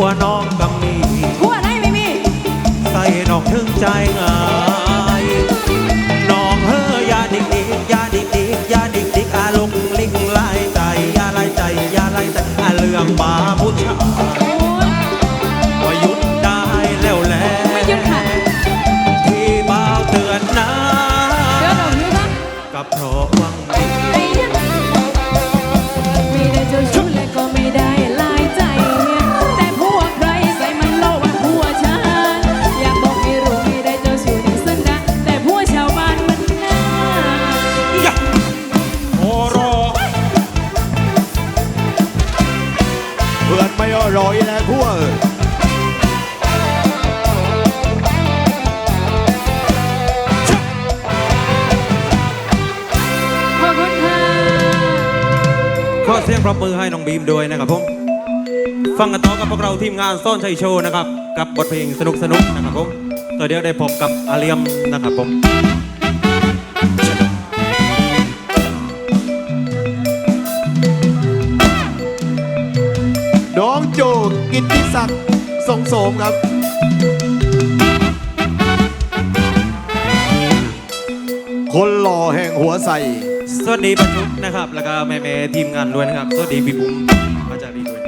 วน้องกำมีหัวไหนไม่มี ใส่นอกถึงใจง่ายน้องเฮอยาดิกดิกยาดิกดิกยาดิกดิกอาลงลิงไล่ใจยาไล่ใจยาไล่ใจอาเรื่องบาผู้ชายโอ้ยว่าหยุดได้แล้วแหละไม่หยุดค่ะที่บ่าวเตือนนะเดี๋ยวหนูอยู่ครับกับเพราะหวังดี เสียงปรบมือให้น้องบีมด้วยนะครับผมฟังกันต่อกับพวกเราทีมงานซ่อนชัยโชว์นะครับ กับบทเพลงสนุกสนุกๆนะครับผมต่อเดี๋ยวได้พบกับอาเลียมนะครับผมน้องโจกิตติศักดิ์ทรงโสมครับคนหล่อแห่งหัวใส สวัสดีประชุมนะครับ แล้วก็แม่แม่ทีมงานด้วยนะครับ สวัสดีพี่บุ๋มมาจากดีด้วย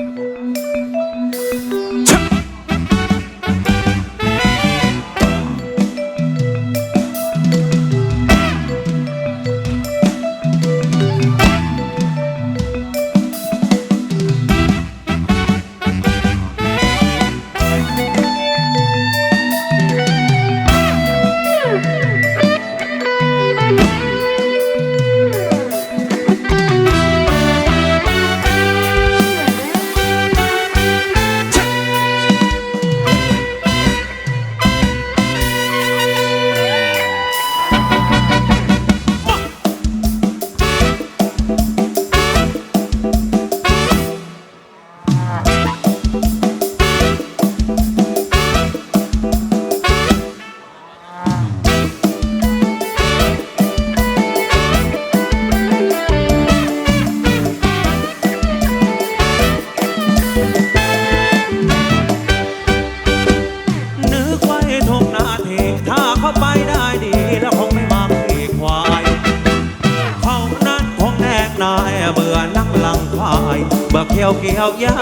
ที่ยวเกี่ยวยา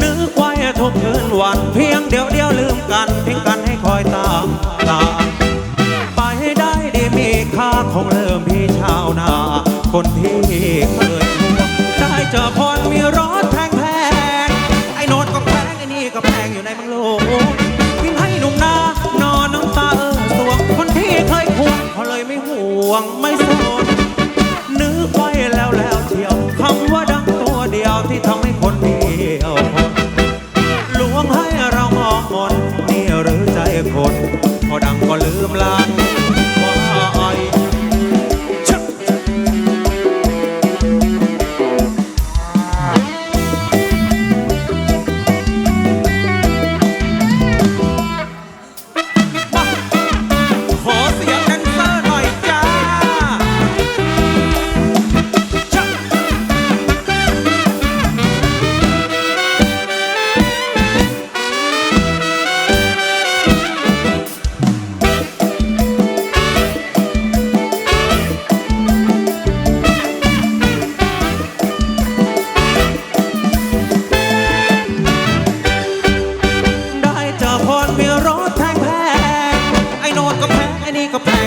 นึกไว้ทุกคืนวันเพียงเดียวเดียวลืมกันทิ้งกันให้คอยตามตามไปได้ดีมีค่าคงเริ่มพี่ชาวนา คนที่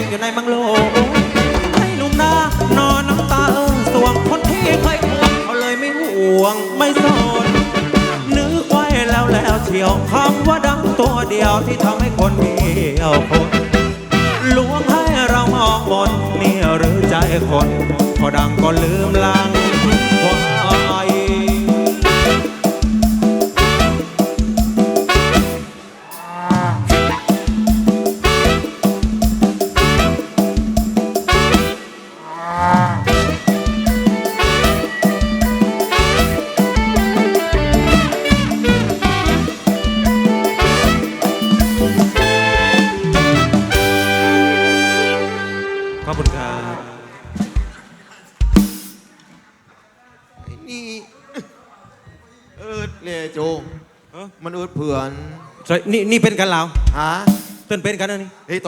อยู่ในมังโลให้หนุ่มนานอนน้ำตาเออสวงคนที่เคยห่วงเขาเลยไม่ห่วงไม่สนนึกไว้แล้วแล้วเชียวคำว่าดังตัวเดียวที่ทำให้คนเดียวคนลวงให้เรามองมนนี่หรือใจคนพอดังก็ลืมลาง อบคุณครับไอ้นี่เออเนี่ยโจมันอืดเผื่อน ใช่นี่นี่เป็นกันแล้วฮะ เต้นเป็นกันนะนี่ เฮ้ยตอน